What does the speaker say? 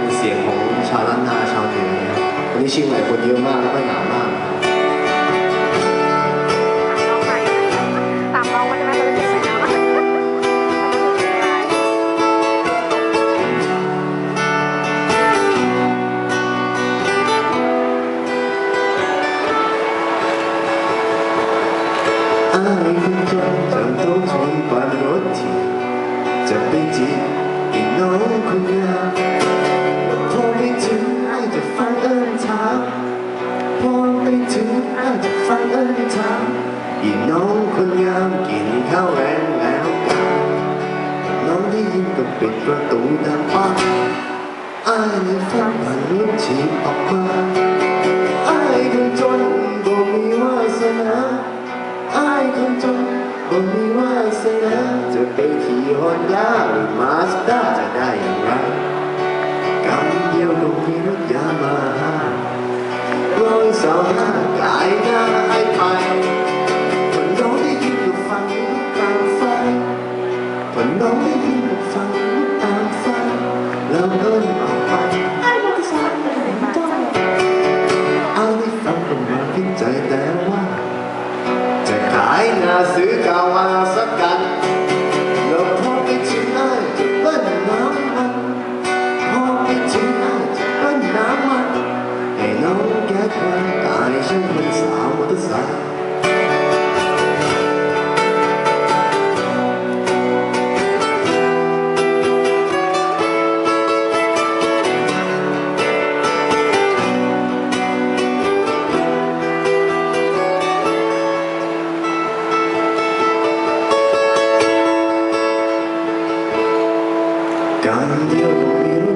เป็นเสียงของชาวล้านนาชาวเหนือนะครับวันนี้เชียงใหม่คนเยอะมากแล้วก็หนาวมากตามน้องก็จะไม่เป็นเด็กนะอายคนจนจำต้องทนปานรถที่จะไปจีบอีน้องคนงาม กินข้าวแรงแล้วกันน้องได้ยินก็ปิดประตูดังปังอายเลยฟังผ่านรถถีบออกมาอายคนจนบ่มีวาสนา อายคนจนบ่มีวาสนาจะไปขี่ฮอนด้าหรือมาสด้าจะได้อย่างไรกำเดียวก็มีรถยามาฮ่าร้อยสาวห้ากาย ันน้องได้ยินฟังตามไฟแล้วเดินออกไปไอ้มอเตอร์ไซค์ไม่ต้องเอาที่ฟังก็มาพิจแต่ว่า จะขายนาซื้อกาวาส done your beautiful